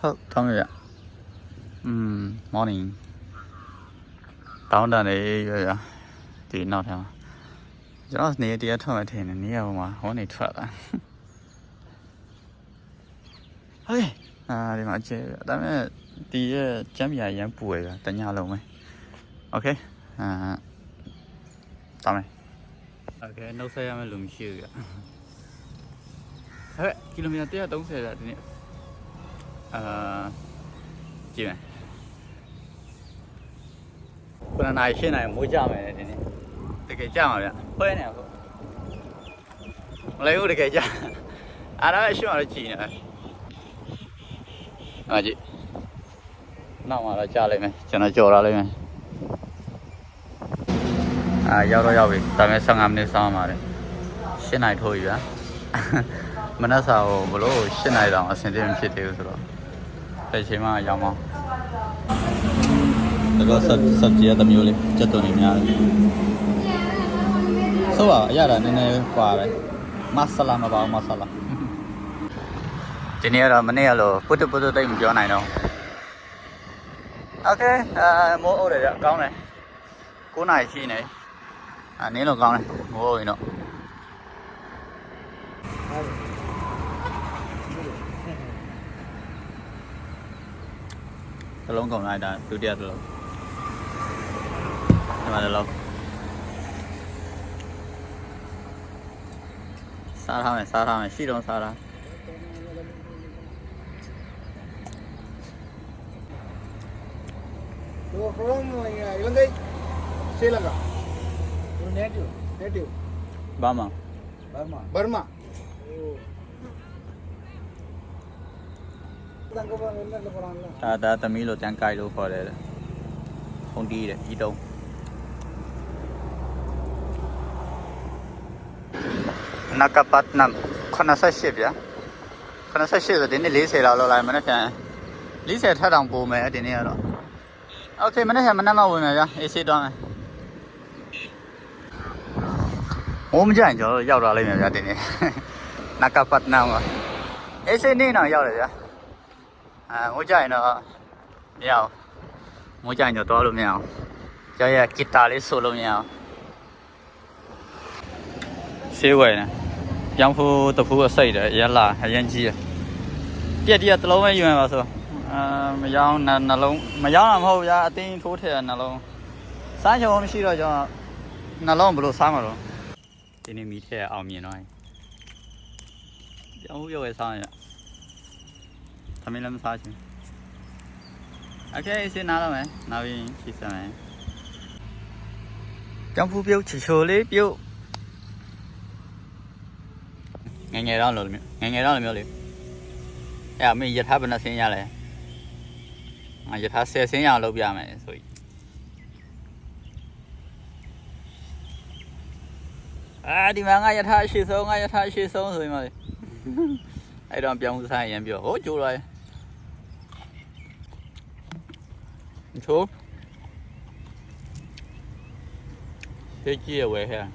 ဟုတ်တောင်းရရอืม morning တောင်းတန်နေရရဒီနောက်ထပ်မှာကျွန်တော်နေတရားထွက်မှထင်တယ်နေရပေါ်မှာဟောနေထွက်လာโอเคအာဒီမှာအကျဲဒါပေမဲ့ဒီရဲ့ကျမ်းပြရရမ်းပူရတာတညလုံးပဲโอเคအာတောင်းမယ်โอเคနှုတ်ဆက်ရမယ့်လူမရှိဘူးကြဟဲ့ကီလိုမီတာ130တာဒီနေ့ အာကြည့်မယ်ခုနနိုင်ရှင်းနိုင်မိုးကြမယ်ဒီနေ့တကယ်ကြမှာဗျဖွဲနေအခုမလဲဘူးတကယ်ကြအားရရှင်းအောင်ကြည့်နေတယ်ဟာကြည့်နောက်မှာတော့ကြလိုက်မယ်ကျွန်တော်ကြော်လာလိုက်မယ်အာရောက်တော့ရောက်ပြီဒါပေမဲ့15မိနစ်စောင်းပါတယ်ရှင်းနိုင်ထိုးပြီဗျာမနက်စာကိုဘလို့ရှင်းနိုင်တော့အဆင်ပြေမဖြစ်သေးဘူးဆိုတော့ တဲ့ချိန်မှာရောင်းအောင်ဒါကဆက်ဆက်ကြည့်ရတဲ့မျိုးလေးစက်သွန်နေများတယ်ဆိုတော့အရတာနည်းနည်းကွာပဲမဆလာမပါဘူးမဆလာဒီနေ့ကတော့မနေ့ကလို့ပုတ်ပုတ်တိတ်မပြောနိုင်တော့โอเคအာမိုးအိုးတယ်ကြကောင်းတယ်9နိုင်ရှိနေအာနင်းတော့ကောင်းတယ်မိုးအိုးရင်တော့ တစ်လုံးကုန်လိုက်တာဒုတိယတစ်လုံးဒီမှာတစ်လုံးစားထားမယ်စားထားမယ်ရှိတော့စားထား So from uh, Ilangai, Sri Lanka. Your native? Native. ဘာမှ Burma. Burma. Oh. တန်ကဘာလဲလဲပရန်လား ဒါဒါသမီးလို့တန်ကြိုက်လို့ခေါ်တယ်ခုံတီးတယ်ဤတုံးနကပတ်နမ်98ဗျာ98ဆိုဒီနေ့40လောက်လောက်လိုက်မနေ့ပြန်40ထက်တောင်ပိုမယ်ဒီနေ့ကတော့โอเคမနေ့ကမနေ့မှဝင်မယ်ဗျာအေးစေးတော့မယ်ဟိုမကြိုင်ကျွန်တော်ရောက်လာလိမ့်မယ်ဗျာဒီနေ့နကပတ်နမ်ကအေးစေးနေတော့ရောက်တယ်ဗျာ အဲငိုကြရင်တော့မရအောင်ငိုကြရင်တော့တော့လို့မရအောင်ရရဂီတာလေးဆိုလို့မရအောင်ဆေးဝယ်နေပြောင်းဖို့တဖူးအစိတ်တယ်ရလာအရင်ကြီးရပြက်တည်းတစ်လုံးပဲယူရပါဆိုအာမရောင်းနှလုံးမရောင်းတာမဟုတ်ဗျာအတင်းထိုးထည့်နှလုံးစားချောမရှိတော့ကျွန်တော်နှလုံးဘယ်လိုစားမှာတော့ဒီနေ့မီထည့်အောင်မြင်တော့ပြောင်းဖို့ရွယ်စားရ သမီးလည်းမစားချင်โอเคစဉ်းနာတော့မယ်နောက်ရင်ဖြည့်စမ်းမယ်ကြောင်ဖူးပြုတ်ချီချိုလေးပြုတ်ငယ်ငယ်တော့လို့မျိုးငယ်ငယ်တော့လို့မျိုးလေအဲ့အမေယထာဘယ်နှဆင်းရလဲငါယထာ10ဆင်းရအောင်လုပ်ပြမယ်ဆိုရင်အာဒီမှာငါယထာရှိဆုံးငါယထာရှိဆုံးဆိုရင်မလေအဲ့တော့ပြောင်းစားရင်ပြောဟိုကျိုးလာမချိုးဖေးကြီး ရဝဲဟဲ့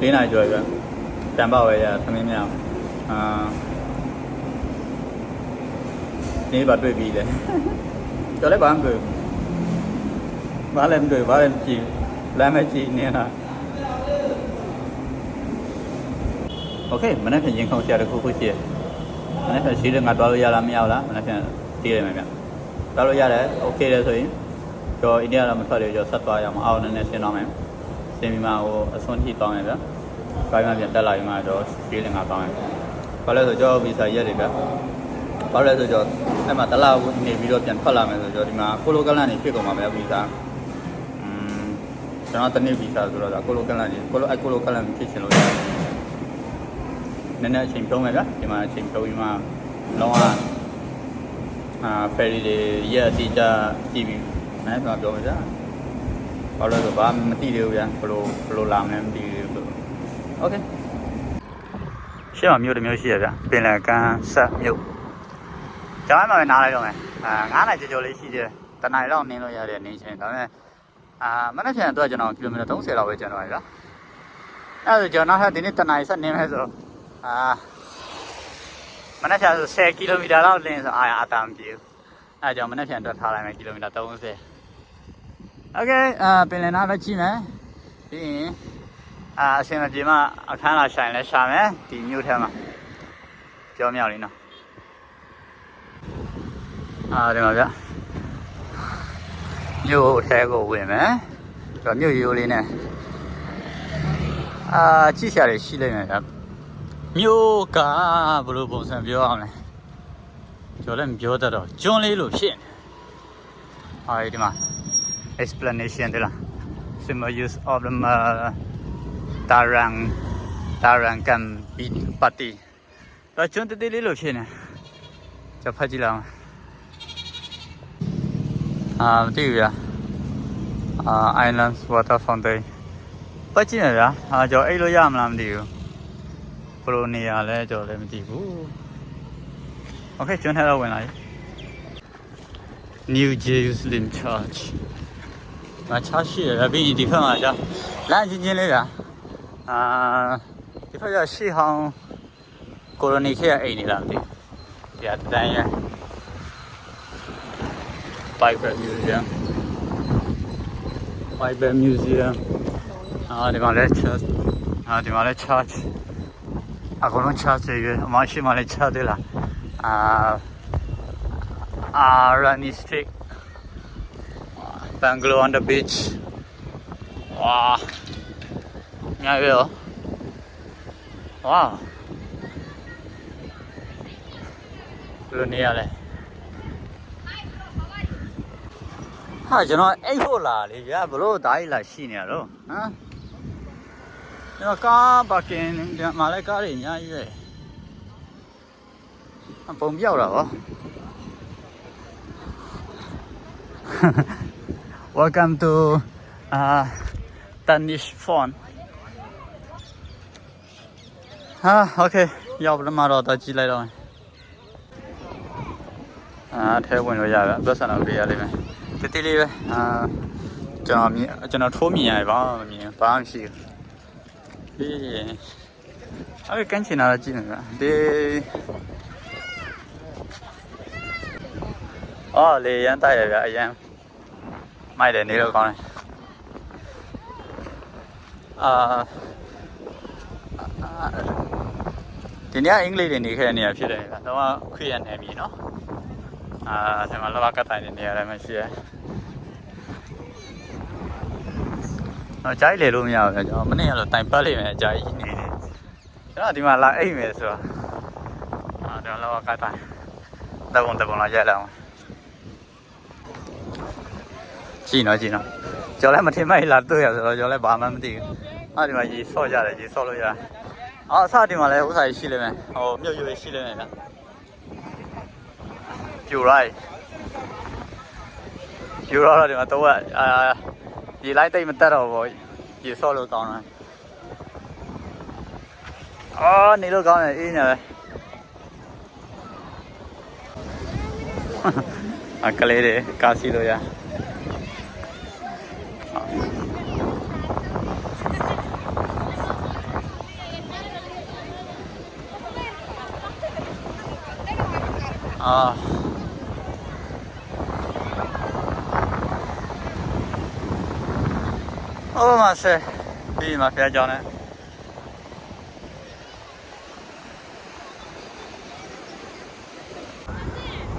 လေးနိုင်ကျော်ပြတန်ပေါက်ဝဲရသမင်းမြောက်အာနေပါတွေ့ပြီလေကျော်လည်းဘာမှမတွေ့ဘာ လည်းမတွေ့ဘာလည်းမကြည့်လမ်းမကြည့်နေတာโอเคမနေ့ကရင်ခုန်ဆရာတခုခုရှိတယ်မနေ့ကရှိတယ်ငါတွားလို့ရလားမရဘူးလားမနေ့ကတည်ရမယ်ဗျတွားလို့ရတယ်โอเคတယ်ဆိုရင်ကျော်အိန္ဒိယတော့မထွက်ရကျော်ဆက်သွားရအောင်အောင်နည်းနည်းဆင်းတော့မယ်ဆင်းပြီးမှဟိုအစွန်းထိတောင်းရဗျဘာမှပြန်တက်လာပြီးမှတော့ရှိတယ်ငါတောင်းရဘာလဲဆိုကျော်ဗီဇာရက်တယ်ဗျဘာလဲဆိုတော့အဲ့မှာတလားနေပြီးတော့ပြန်ထွက်လာမယ်ဆိုတော့ဒီမှာကိုလိုကလန်နေဖြစ်ကုန်ပါမယ်ဗီဇာอืม ကျွန်တော်တနေ့ဗီဇာဆိုတော့ကိုလိုကလန်နေကိုလိုအဲ့ကိုလိုကလန်ဖြစ်ချင်လို့ရတယ်နည်းနည်းအချိန်ဖြုံးမယ်ဗျဒီမှာအချိန်ဖြုံးပြီးမှလောကအာဖယ်ရီတွေရက်အတိအကျကြည့်ပြီးနိုင်တော့ပြောမယ်ဗျဘာလို့လဲဆိုဘာမသိသေးဘူးဗျဘယ်လိုဘယ်လိုလာမလဲမသိသေးဘူးโอเคရှေ့မှာမြို့တစ်မျိုးရှိရဗျပင်လယ်ကမ်းဆက်မြို့ ကျောင်းမှာပဲနားလိုက်တော့မယ်အာ9နိုင်ကြော်ကြော်လေးရှိသေးတယ် တနင်္လာရီလောက်နင်းလို့ရတဲ့နင်းချင်းဒါပေမဲ့ အာမနက်ဖြန်အတွက်ကျွန်တော်ကီလိုမီတာ30လောက်ပဲကျန်တော့ရဗျာအဲ့ဒါကျွန်တော်နောက်ထပ်ဒီနေ့တနင်္လာရီဆက်နင်းမယ်ဆိုတော့အာမနက်ဖြန်ဆို10ကီလိုမီတာလောက်လင်းဆိုအာရအတာမပြေဘူးအဲ့ဒါကြောင့်မနက်ဖြန်အတွက်ထားလိုက်မယ်ကီလိုမီတာ30 Okay အာပင်လယ်နားပဲကြည့်မယ်ပြီးရင်အာအစင်မပြေမှအခန်းလာဆိုင်လဲရှာမယ်ဒီမြို့ထဲမှာပြောမြောက်လေးနော်အာဒီမှာဗျ မြို့ထဲကိုဝင်မယ်ဆိုတော့မြို့ရိုးလေးနဲ့အာကြည့်ရှာတွေရှိလိမ့်မယ်ဗျမြို့ကဘယ်လိုပုံစံပြောအောင်လဲကျော်လည်းမပြောတတ်တော့ကျွန်းလေးလို့ဖြစ်နေအာဒီမှာ explanation de la simple use of the uh, tarang tarang can be party တော့ကျွန်းတေးသေးလေးလို့ဖြစ်နေကျွန်တော်ဖတ်ကြည့်လောက်အာ မသိဘူးဗျာအာ islands water fountain ပတ်ကြည့်နေဗျာအာကျွန်တော်အိတ်လို့ရမလားမသိဘူးဘယ်လိုနေရလဲကျွန်တော်လည်းမသိဘူး Okay ကျွန်းထဲတော့ဝင်လာပြီ New Jerusalem Church ငါချားရှိရပြီးဒီဖက်မှာကြာလမ်းချင်းချင်းလေးကအာဒီဖက်ကရှေ့ဟောင်းကိုရိုနီခေတ်အိမ်နေလားမသိဘူးဒီအတန်းရ Bible Museum Bible Museum အာဒီမှာလဲ church အာဒီမှာလဲ church အကုန်လုံး church တွေအမရှိမှလဲ church တွေလားအာအာ Rani Street Bangalore on the beach. ဟာကျွန်တော်အိတ်ဖို့လာလေဗျာဘလို့ဒါကြီးလာရှိနေရတော့ဟမ်ကျွန်တော်ကားပါကင်မှာလည်းကားတွေအများကြီးပဲပုံပြောက်တာဗော Welcome to uh Danish phone ဟာ okay ရောက်ပြမတော့တော့ကြည့်လိုက်တော့အာထဲဝင်လို့ရပြီအသက်ဆန္ဒပေးရလိမ့်မယ် တိတိလေးပဲအာကျွန်တော်မြင်ကျွန်တော်ထိုးမြင်ရပါမမြင်ဘာမှမရှိဘူးပြီးရင်အဲ့ကန်းချင်တာကြည့်နေတာဒီအော်လေရန်တိုက်ရပြအရန်မိုက်တယ်နေတော့ကောင်းတယ်အာဒီနေ့အင်္ဂလိပ်တွေနေခဲ့တဲ့နေရာဖြစ်တယ်ဗျာတော့ခွေရနေပြီနော်အာဒီမှာလောဘကတိုင်နေနေရတယ်မရှိရ တော့ကြိုက်လေလို့မရဘူးဗျာကျွန်တော်မနေ့ကတော့တိုင်ပတ်လိမ့်မယ်အကြိုက်နေနေကျွန်တော်ဒီမှာလာအိတ်မယ်ဆိုတော့အာဒီမှာလောဘကတိုင်တပုံတပုံလာရိုက်လိုက်အောင်ကြည့်နော်ကြည့်နော်ကျော်လည်းမထင်မိုက်လာတွေ့ရဆိုတော့ကျော်လည်းဘာမှမသိဘူးအဲ့ဒီမှာရေဆော့ကြတယ်ရေဆော့လို့ရအော်အစဒီမှာလည်းဥစားရှိလိမ့်မယ်ဟိုမြုပ်ရွေရှိလိမ့်မယ်လားပြူရိုက်ပြူရိုက်တော့ဒီမှာတော့အာရေလိုက်တိတ်မတက်တော့ဘူး ရေဆော့လို့ကောင်းတယ်အော်နေလို့ကောင်းတယ်အေးနေပဲအကလေးတွေ ကာစီလို့ရ啊。ဟုတ်ပါစေပြီးမှာဖျားကြောင်းနဲ့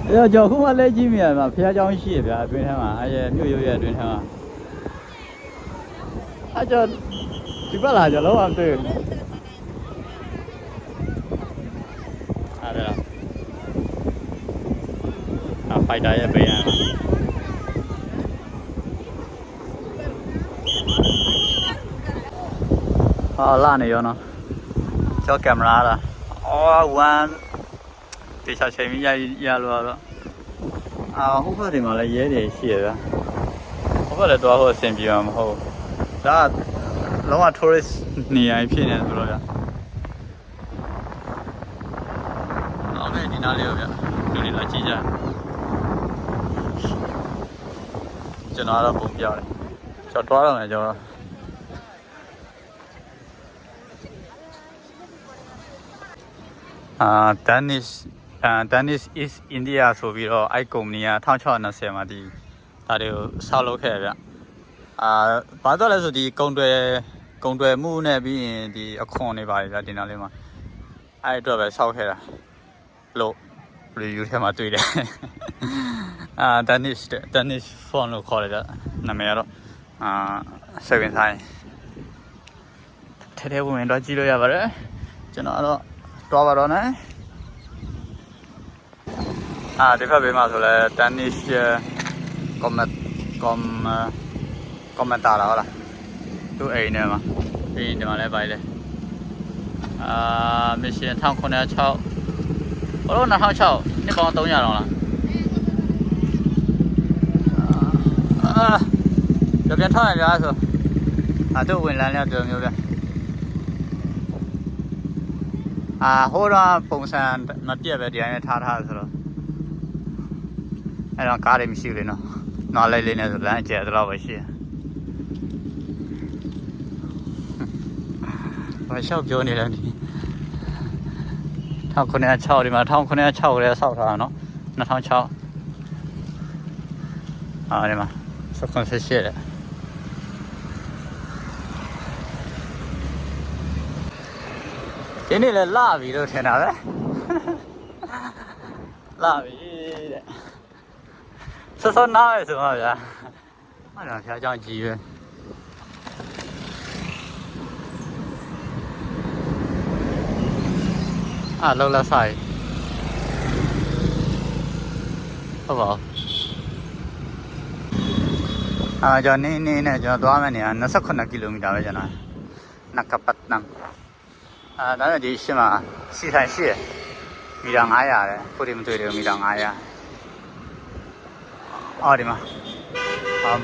အဲ့တော့ကျွန်တော်ခုမှလဲကြည့်မိရမှာဖျားကြောင်းရှိရဗျာအတွင်းထဲမှာအဲ့ရမြို့ရုပ်ရအတွင်းထဲမှာအဲ့ကျွန်တော်ဒီဘက်လာကျွန်တော်လုံးဝမတွေ့ဘူးအဲ့ဒါ à, phải đợi về à. Ờ, la này vô nó cho camera là oh one thì sao xem mình dây ra luôn đó à không phải thì mà là dễ để xỉa đó không phải là tôi hồi xem gì mà hồi đó lâu là tourist này ai phiền này rồi đó ok đi nào liều vậy đi đi nói chi ra ကျွန်တော်ကတော့ပုံပြတယ်ကျွန်တော်တွားတော့မယ်ကျွန်တော် အာ Danish အာ Danish East India ဆိုပြီးတော့အဲ့ကုမ္ပဏီက1620မှာဒီဒါတွေကိုဆောက်လုပ်ခဲ့တယ်ဗျအာဘာတော့လဲဆိုဒီကုံတွေကုံတွေမှုနဲ့ပြီးရင်ဒီအခွန်တွေပါတယ်ဗျဒီနောက်လေးမှာအဲ့အတွက်ပဲဆောက်ခဲ့တာလို့ review ထဲမှာတွေ့တယ်အာ Danish Danish phone လို့ခေါ်တယ်ဗျနာမည်ကတော့အာစိတ်ဝင်စားရင်ထဲထဲဝင်ဝင်တော့ကြည့်လို့ရပါတယ်ကျွန်တော်ကတော့ တွားပါတော့နော်အာဒီဖက်ဘေးမှာဆိုလဲ Danish comment com commentar လာဟုတ်လားသူအိမ်ထဲမှာအိမ်ထဲမှာလည်းပါတယ်အာ mission 1906ဘလို့2006နှစ်ပေါင်း300လောက်လားအာကြပြန်ထောက်ရကြဆိုအာတို့ဝင်လန်းလည်းပြောမျိုးဗျ အာဟိုတော့ပုံစံမပြတ်ပဲဒီတိုင်းနဲ့ထားထားဆိုတော့အဲ့တော့ကားတွေမရှိဘူးလေနော်နော်လေးလေးနဲ့ဆိုလမ်းအကျယ်တော့ပဲရှိရဘာလျှောက်ပြောနေလဲဒီ1906ဒီမှာ1906ကလေးဆောက်ထားတာနော်2006အာဒီမှာစကွန်ဆက်ရှိတယ် ဒီနေ့လည်းလာပြီလို့ထင်တာပဲလာပြီတဲ့စောစောနားရဆိုတော့ဗျာအဲ့ဒါဖျားကြောင်ကြီးပဲအာလောက်လက်ဆိုင်ဟုတ်ပါဘူးအာကျွန်တော်နေနေနဲ့ကျွန်တော်သွားမယ့်နေရာ28ကီလိုမီတာပဲကျွန်တော်နကပတ်နမ် အာဒါနဲ့ဒီရှင်းမှာစီဆိုင်ရှိရမီတာ900တဲ့ခုဒီမတွေ့တယ်မီတာ900အော်ဒီမှာအမ်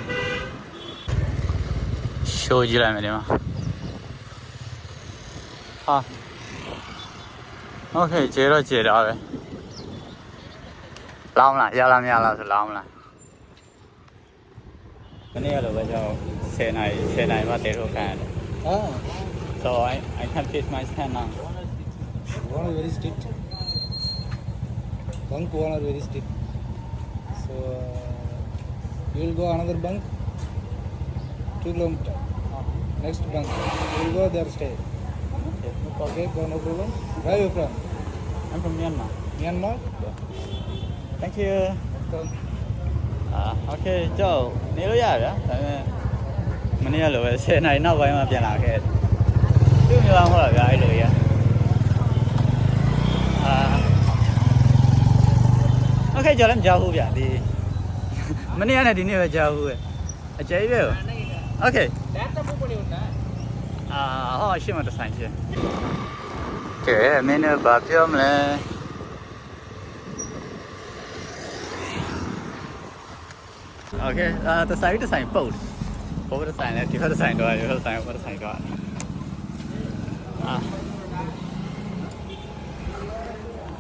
ရှိုးကြည့်လိုက်မယ်ဒီမှာဟာโอเคကျေတော့ကျေတော့ပဲလောင်းလားရလားမရလားဆိုလောင်းလားမနေ့ကလိုပဲကျွန်တော်10နိုင်10နိုင်မှတဲထုတ်ခံရတယ် Ah, So I, I have fit my stand now. One is very strict. Bunk one owner very strict. So uh, you will go another bunk, two kilometer. Next bunk, you will go there stay. Okay, go, no problem. Where are you from? I'm from Myanmar. Myanmar? Yeah. Thank you. Welcome. À, ok, chào. Nếu giờ đó, tại mình đi là về xe này nó quay mà ပြန်လာခဲ့ တယ်သူ့မျိုးအောင်ဟုတ်လားဗျာအဲ့လိုကြီးအာโอเคကြောက်လည်းမကြောက်ဘူးဗျာဒီမနေ့ကနဲ့ဒီနေ့ပဲကြောက်ဘူးပဲအကျဲပဲโอเค အာဟောရှင်းမတဆိုင်ချင်းကဲမင်းတို့ဘာပြောမလဲโอเคအာတဆိုင်တဆိုင်ပုတ်ဘောတဆိုင်လဲဒီဘက်တဆိုင်တော့ဒီဘက်တဆိုင်ဘောတဆိုင်တော့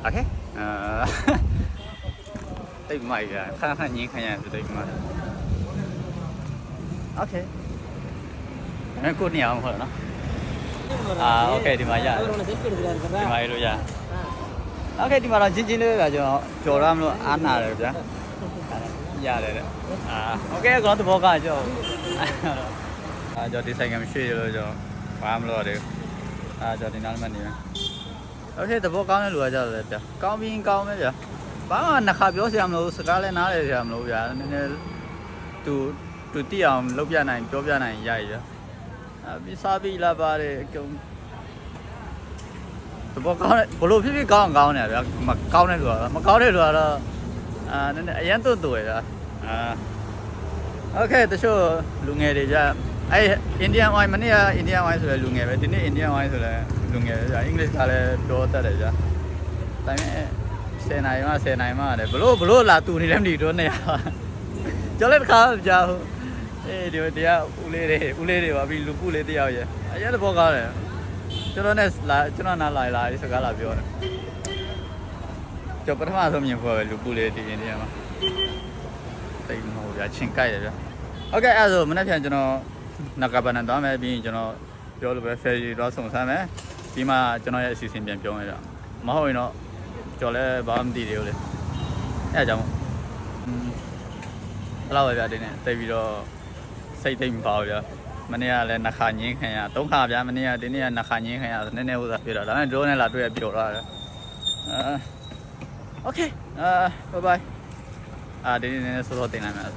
โอเคအာတိတ်မိုက်ရခဏခဏညင်းခံရတိတ်မိုက်โอเคအဲ့ကိုနေအောင်ဟုတ်လားနော် အာโอเคဒီမှာရတယ်ဒီမှာရလို့ရโอเคဒီမှာတော့ချင်းချင်းလေးပဲကျွန်တော်ကြော်ရမလို့အားနာတယ်ဗျာရတယ်တဲ့အာโอเคကတော့တဘောကကြောက်အာကြော်ဒီဆိုင်ကမရှိရလို့ကြော်ဘာမလို့ရတယ်အာကြော်ဒီနောက်မှနေမယ် โอเคတဘောကောင်းတဲ့လူကကြောက်တယ်ဗျာကောင်းပြီးကောင်းပဲဗျာဘာမှနှစ်ခါပြောစရာမလိုစကားလည်းနားလည်းစရာမလိုဗျာနည်းနည်းသူသူတိအောင်လုပ်ပြနိုင်ပြောပြနိုင်ရရဗျာ အပြစားပြီးလာပါတယ်အကုန်ဘောကောင်းတယ်ဘလို့ဖြစ်ဖြစ်ကောင်းအောင်ကောင်းတယ်ဗျာမကောင်းတဲ့လူကတော့မကောင်းတဲ့လူကတော့အာနည်းနည်းအရင်တွတ်တူရဗျာအာโอเคတချို့လူငယ်တွေကြ အဲ့အိန္ဒိယဝိုင်းမနေ့ကအိန္ဒိယဝိုင်းဆိုလဲလူငယ်ပဲဒီနေ့အိန္ဒိယဝိုင်းဆိုလဲလူငယ်ပဲဗျာအင်္ဂလိပ်ကလည်းပြောတတ်တယ်ဗျာဒါပေမဲ့10နိုင်မှ10နိုင်မှလည်းဘလို့ဘလို့လာတူနေတယ်မသိတော့နေရကျော်လည်းတစ်ခါမကြောက်ဘူး အေးဒီတရားဦးလေးတွေဦးလေးတွေပါပြီးလူပုလေးတယောက်ရဲ့အရင်တော့ကားတယ်ကျွန်တော်နဲ့လာကျွန်တော်နားလာလာဒီစကားလာပြောတယ်ကျွန်တော်ပထမဆုံးမြင်ဖို့ပဲလူပုလေးဒီအိန္ဒိယမှာတိတ်မဟုတ်ဗျာချင်းကြိုက်တယ်ဗျာ โอเคအဲ့ဒါဆိုမနေ့ပြန်ကျွန်တော် နဂါဘာနန်သွားမယ်ပြီးရင်ကျွန်တော်ပြောလိုပဲဖယ်ရီတော့စုံစမ်းမယ်ပြီးမှကျွန်တော်ရဲ့အစီအစဉ်ပြန်ပြောမယ်တော့မဟုတ်ရင်တော့ကျော်လဲဘာမှမသိသေးဘူးလေအဲအကြောင်းအဲ့လောက်ပဲဗျာဒီနေ့တိတ်ပြီးတော့စိတ်သိမ့်မပါဘူးဗျာမနေ့ကလည်းနှစ်ခါညင်းခံရသုံးခါဗျာမနေ့ကဒီနေ့ကနှစ်ခါညင်းခံရဆိုနည်းနည်းဥစားပြောတာဒါပေမဲ့ drone နဲ့လာတွေ့ရပြောတာလေအာ okay အာ bye bye အာဒီနေ့နည်းနည်းစောစောတင်လိုက်မယ်